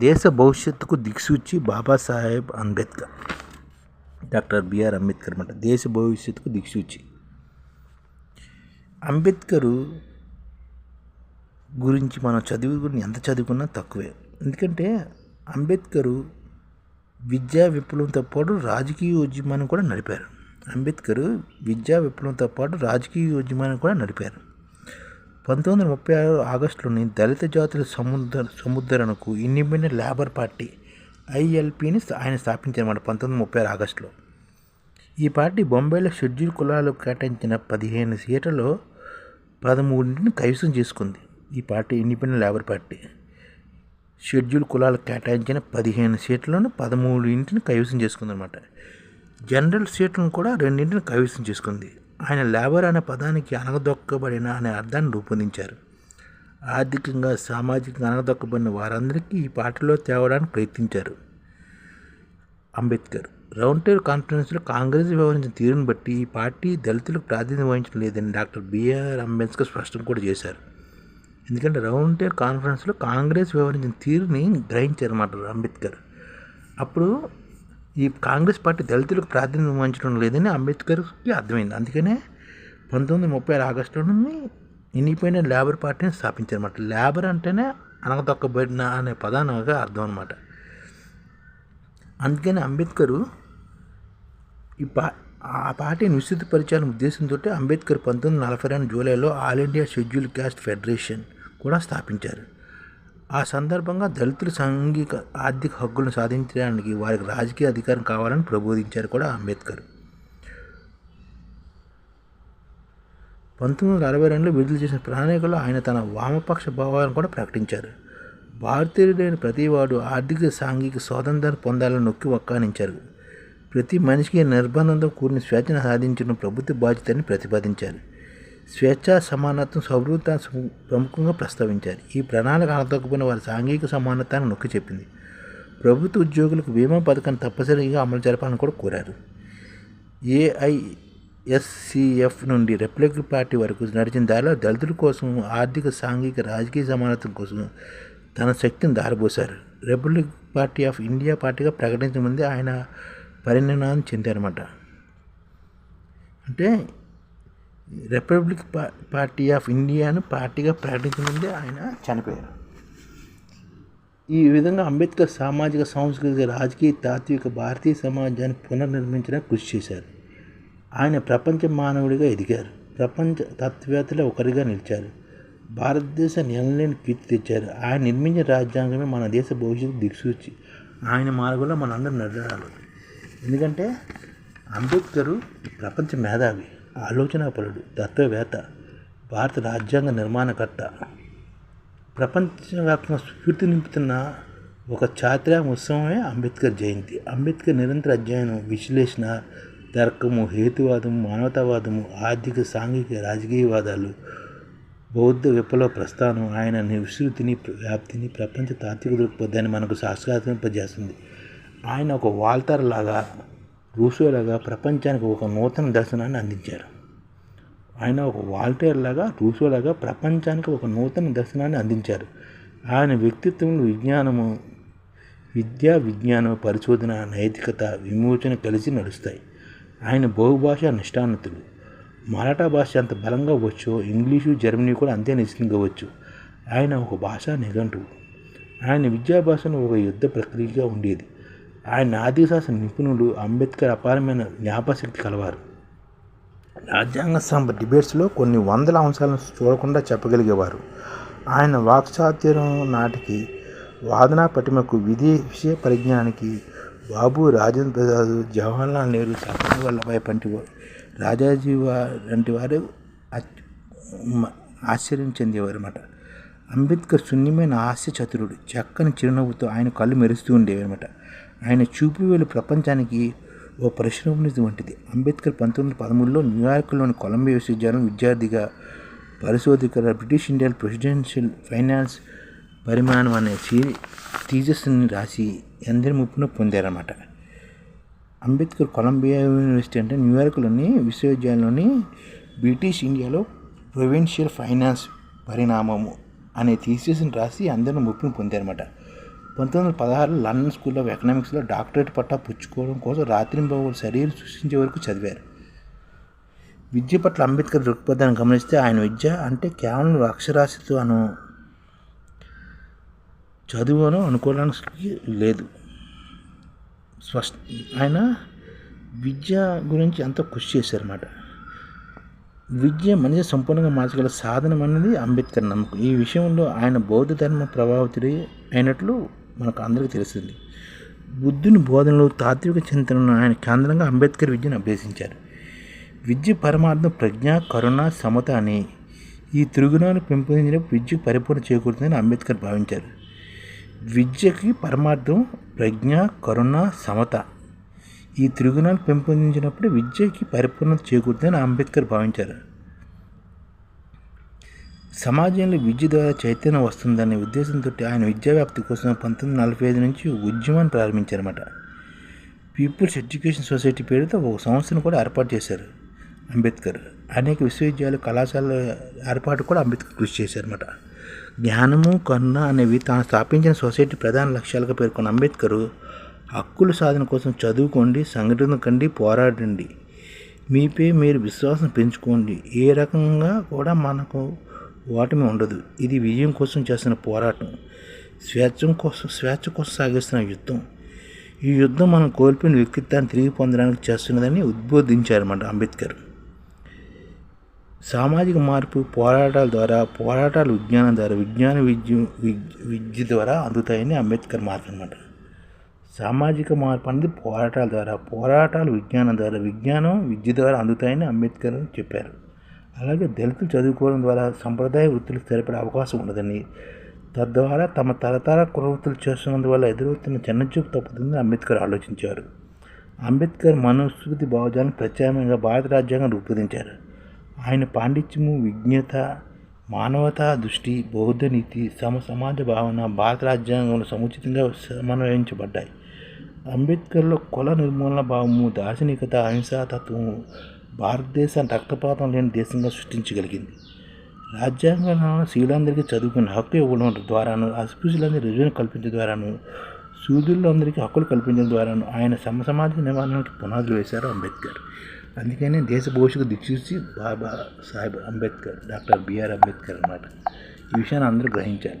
దేశ భవిష్యత్తుకు దిక్సూచి Babasaheb Ambedkar. Doctor B R Ambedkar అనమాట దేశ భవిష్యత్తుకు దిక్సూచి. అంబేద్కరు గురించి మనం చదువు ఎంత చదువుకున్నా తక్కువే. ఎందుకంటే అంబేద్కరు విద్యా విప్లవంతో పాటు రాజకీయ ఉద్యమాన్ని కూడా నడిపారు. అంబేద్కర్ విద్యా విప్లవంతో పాటు రాజకీయ ఉద్యమాన్ని కూడా నడిపారు. పంతొమ్మిది వందల ముప్పై ఆరు ఆగస్టులోని దళిత జాతుల సముద్ర సముద్రణకు ఇండిపెండెంట్ లేబర్ పార్టీ ఐఎల్పిని ఆయన స్థాపించారన్నమాట పంతొమ్మిది వందల ముప్పై ఆరు ఆగస్టులో. ఈ పార్టీ బొంబాయిలో షెడ్యూల్ కులాలకు కేటాయించిన పదిహేను సీట్లలో పదమూడింటిని కైవసం చేసుకుంది. ఈ party independent labour party schedule కులాలకు కేటాయించిన పదిహేను సీట్లను పదమూడు ఇంటిని కైవసం చేసుకుందనమాట. జనరల్ సీట్లను కూడా రెండింటిని కైవసం చేసుకుంది. ఆయన లేబర్ అనే పదానికి అనగదొక్కబడిన అనే అర్థాన్ని రూపొందించారు. ఆర్థికంగా సామాజికంగా అనగదొక్కబడిన వారందరికీ ఈ పార్టీలో తేవడానికి ప్రయత్నించారు అంబేద్కర్. రౌండ్ టేబుల్ కాన్ఫరెన్స్లో కాంగ్రెస్ వ్యవహరించిన తీరును బట్టి ఈ పార్టీ దళితులకు ప్రాధాన్యత వహించడం లేదని డాక్టర్ బిఆర్ అంబేద్కర్ స్పష్టం కూడా చేశారు. ఎందుకంటే రౌండ్ టేబుల్ కాన్ఫరెన్స్లో కాంగ్రెస్ వ్యవహరించిన తీరుని గ్రహించారన్నమాట అంబేద్కర్. అప్పుడు ఈ కాంగ్రెస్ పార్టీ దళితులకు ప్రాధాన్యం వహించడం లేదని అంబేద్కర్కి అర్థమైంది. అందుకనే పంతొమ్మిది ముప్పై ఆరు ఆగస్టులోని ఇండిపెండెంట్ లేబర్ పార్టీని స్థాపించారన్నమాట. లేబర్ అంటేనే అనగదొక్కబడిన అనే పదానగా అర్థం అనమాట అందుకని అంబేద్కరు ఈ పా ఆ పార్టీని విస్తృతపరిచాలని ఉద్దేశంతో అంబేద్కర్ పంతొమ్మిది నలభై రెండు జూలైలో all India schedule caste federation కూడా స్థాపించారు. ఆ సందర్భంగా దళితుల సాంఘిక ఆర్థిక హక్కులను సాధించడానికి వారికి రాజకీయ అధికారం కావాలని ప్రబోధించారు కూడా అంబేద్కర్. పంతొమ్మిది వందల అరవై రెండులో విడుదల చేసిన ప్రణాళికలో ఆయన తన వామపక్ష భావాలను కూడా ప్రకటించారు. భారతీయుడైన ప్రతివాడు ఆర్థిక సాంఘిక స్వాతంత్రాన్ని పొందాలని నొక్కి వక్కానించారు ప్రతి మనిషికి నిర్బంధంతో కూడిన స్వేచ్ఛను సాధించడం ప్రభుత్వ బాధ్యతని ప్రతిపాదించారు. స్వేచ్ఛ సమానత్వం సౌహృత ప్రముఖంగా ప్రస్తావించారు. ఈ ప్రణాళిక అనదొక్కపోయిన వారి సాంఘిక సమానత్వాన్ని నొక్కి చెప్పింది. ప్రభుత్వ ఉద్యోగులకు బీమా పథకాన్ని తప్పనిసరిగా అమలు జరపాలని కూడా కోరారు. ఏఐఎస్సిఎఫ్ నుండి రిపబ్లిక్ పార్టీ వరకు నడిచిన దారిలో దళితుల కోసం ఆర్థిక సాంఘిక రాజకీయ సమానత్వం కోసం తన శక్తిని దారిపోశారు రిపబ్లిక్ పార్టీ ఆఫ్ ఇండియా పార్టీగా ప్రకటించిన ముందే ఆయన పరిణామం చెందారన్నమాట. అంటే రిపబ్లిక్ పార్టీ ఆఫ్ ఇండియాను పార్టీగా ప్రకటించముందే ఆయన చనిపోయారు. ఈ విధంగా అంబేద్కర్ సామాజిక సాంస్కృతిక రాజకీయ తాత్విక భారతీయ సమాజాన్ని పునర్నిర్మించడానికి కృషి చేశారు. ఆయన ప్రపంచ మానవుడిగా ఎదిగారు. ప్రపంచ తత్వేత్తలో ఒకరిగా నిలిచారు. భారతదేశ ఎనలేని కీర్తి తెచ్చారు. ఆయన నిర్మించిన రాజ్యాంగమే మన దేశ భవిష్యత్తు దిక్సూచి. ఆయన మార్గంలో మనందరం నడవాలి ఎందుకంటే అంబేద్కరు ప్రపంచ మేధావి. ఆలోచనాపరుడు తత్వవేత్త భారత రాజ్యాంగ నిర్మాణకర్త. ప్రపంచవ్యాప్తంగా స్ఫూర్తి నింపుతున్న ఒక చాత్ర ఉత్సవమే అంబేద్కర్ జయంతి. అంబేద్కర్ నిరంతర అధ్యయనం విశ్లేషణ తర్కము హేతువాదము మానవతావాదము ఆర్థిక సాంఘిక రాజకీయవాదాలు బౌద్ధ విప్లవ ప్రస్థానం ఆయన విస్తృతిని వ్యాప్తిని ప్రపంచ తాత్విక దృక్పథాన్ని మనకు సాక్షాత్కరింపజేస్తుంది. ఆయన ఒక వాల్తర్ లాగా రూసోలాగా ప్రపంచానికి ఒక నూతన దర్శనాన్ని అందించారు. ఆయన ఒక వాల్టేర్ లాగా రూసోలాగా ప్రపంచానికి ఒక నూతన దర్శనాన్ని అందించారు. ఆయన వ్యక్తిత్వంలో విజ్ఞానము విద్యా విజ్ఞానం పరిశోధన నైతికత విమోచన కలిసి నడుస్తాయి. ఆయన బహుభాషా నిష్ఠానతులు మరాఠా భాష అంత బలంగా వచ్చో ఇంగ్లీషు జర్మనీ కూడా అంతే నిశ్చితంగా ఆయన ఒక భాషా నిఘంటువు. ఆయన విద్యా భాషను ఒక యుద్ధ ప్రక్రియగా ఉండేది. ఆయన ఆర్థిక శాస్త్ర నిపుణులు అంబేద్కర్ అపారమైన జ్ఞాపశక్తి కలవారు. రాజ్యాంగ సభ డిబేట్స్లో కొన్ని వందల అంశాలను చూడకుండా చెప్పగలిగేవారు. ఆయన వాక్చాతుర్యం నాటికి వాదనా పటిమకు విధి విషయ పరిజ్ఞానానికి బాబు రాజేంద్ర ప్రసాద్ జవహర్లాల్ నెహ్రూ సర్దార్ వల్లభాయ్ వంటి రాజాజీ వంటి వారు ఆశ్చర్యం చెందేవారు అన్నమాట అంబేద్కర్ శూన్యమైన హాస్య చతురుడు. చక్కని చిరునవ్వుతో ఆయన కళ్ళు మెరుస్తూ ఉండేవి అనమాట ఆయన చూపు వేలు ప్రపంచానికి ఓ పరిశ్రమనిధి వంటిది. అంబేద్కర్ పంతొమ్మిది పదమూడులో న్యూయార్క్లోని కొలంబియా విశ్వవిద్యాలయం విద్యార్థిగా పరిశోధకుల బ్రిటిష్ ఇండియా ప్రెసిడెన్షియల్ ఫైనాన్స్ పరిమాణం అనే థీజస్ని రాసి ఎందరి ముప్పును పొందారన్నమాట. అంబేద్కర్ కొలంబియా యూనివర్సిటీ అంటే న్యూయార్క్లోని విశ్వవిద్యాలయంలోని బ్రిటిష్ ఇండియాలో ప్రొవిన్షియల్ ఫైనాన్స్ పరిణామము. అనే థీసిస్ని రాసి అందరిని ముప్పును పొందారన్నమాట. పంతొమ్మిది వందల పదహారులో లండన్ స్కూల్ ఆఫ్ ఎకనామిక్స్లో డాక్టరేట్ పట్టా పుచ్చుకోవడం కోసం రాత్రింబవలు శరీరం సృష్టించే వరకు చదివారు. విద్య పట్ల అంబేద్కర్ దృక్పథాన్ని గమనిస్తే ఆయన విద్య అంటే కేవలం అక్షరాస్యతో అను చదువును అనుకోవడానికి లేదు. స్పష్ట ఆయన విద్య గురించి ఎంతో కృషి చేశారన్నమాట. విద్య మనిషి సంపూర్ణంగా మార్చగల సాధనం అనేది అంబేద్కర్ నమ్మకం. ఈ విషయంలో ఆయన బౌద్ధ ధర్మ ప్రభావితుడి అయినట్లు మనకు అందరికీ తెలిసింది బుద్ధుని బోధనలు తాత్విక చింతనను ఆయన కేంద్రంగా అంబేద్కర్ విద్యను అభ్యసించారు. విద్య పరమార్థం ప్రజ్ఞ కరుణ సమత అని ఈ త్రిగుణాలు పెంపొందించిన విద్య పరిపూర్ణ చేకూరుతుందని అంబేద్కర్ భావించారు. విద్యకి పరమార్థం ప్రజ్ఞ కరుణ సమత ఈ త్రిగుణాలు పెంపొందించినప్పుడు విద్యకి పరిపూర్ణత చేకూరుతుందని అంబేద్కర్ భావించారు. సమాజంలో విద్య ద్వారా చైతన్యం వస్తుందనే ఉద్దేశంతో ఆయన విద్యా వ్యాప్తి కోసం పంతొమ్మిది నలభై ఐదు నుంచి ఉద్యమాన్ని ప్రారంభించారన్నమాట. పీపుల్స్ ఎడ్యుకేషన్ సొసైటీ పేరుతో ఒక సంస్థను కూడా ఏర్పాటు చేశారు అంబేద్కర్. అనేక విశ్వవిద్యాలయ కళాశాల ఏర్పాటు కూడా అంబేద్కర్ కృషి చేశారన్నమాట. జ్ఞానము కరుణ అనేవి తాను స్థాపించిన సొసైటీ ప్రధాన లక్ష్యాలుగా పేర్కొన్న అంబేద్కర్ హక్కుల సాధన కోసం చదువుకోండి సంఘటన కండి పోరాడండి. మీపై మీరు విశ్వాసం పెంచుకోండి. ఏ రకంగా కూడా మనకు ఓటమి ఉండదు. ఇది విజయం కోసం చేస్తున్న పోరాటం. స్వేచ్ఛ కోసం స్వేచ్ఛ కోసం సాగిస్తున్న యుద్ధం. ఈ యుద్ధం మనం కోల్పోయిన వ్యక్తిత్వాన్ని తిరిగి పొందడానికి చేస్తున్నదని ఉద్బోధించారన్నమాట అంబేద్కర్. సామాజిక మార్పు పోరాటాల ద్వారా పోరాటాలు విజ్ఞానం ద్వారా విజ్ఞాన విద్య విద్య ద్వారా అందుతాయని అంబేద్కర్ మార్పు అనమాట సామాజిక మార్పు అనేది పోరాటాల ద్వారా పోరాటాలు విజ్ఞానం ద్వారా విజ్ఞానం విద్య ద్వారా అందుతాయని అంబేద్కర్ చెప్పారు. అలాగే దళితులు చదువుకోవడం ద్వారా సంప్రదాయ వృత్తులు స్థిరపడే అవకాశం ఉండదని తద్వారా తమ తరతర కులవృత్తులు చేస్తున్నందువల్ల ఎదురవుతున్న చిన్నచూపు తప్పుతుందని అంబేద్కర్ ఆలోచించారు. అంబేద్కర్ మనుస్మృతి భావజాలను ప్రత్యామ్నాయంగా భారత రాజ్యాంగం రూపొందించారు. ఆయన పాండిత్యము విజ్ఞత మానవతా దృష్టి బౌద్ధ నీతి సమ సమాజ భావన భారత రాజ్యాంగంలో సముచితంగా సమన్వయించబడ్డాయి. అంబేద్కర్లో కుల నిర్మూలన భావము దార్శనికత అహింసాతత్వము భారతదేశాన్ని రక్తపాతం లేని దేశంగా సృష్టించగలిగింది. రాజ్యాంగంలో స్త్రీలందరికీ చదువుకునే హక్కు ఇవ్వడం ద్వారాను అస్పృశ్యులందరికీ రుజువును కల్పించడం ద్వారాను సూర్యులందరికీ హక్కులు కల్పించడం ద్వారాను ఆయన సమసమాజ నిర్మాణానికి పునాదులు వేశారు అంబేద్కర్. అందుకనే దేశ భవిష్యత్తు దిక్సూచి Baba Saheb Ambedkar doctor B R Ambedkar అన్నమాట. ఈ విషయాన్ని అందరూ గ్రహించాలి.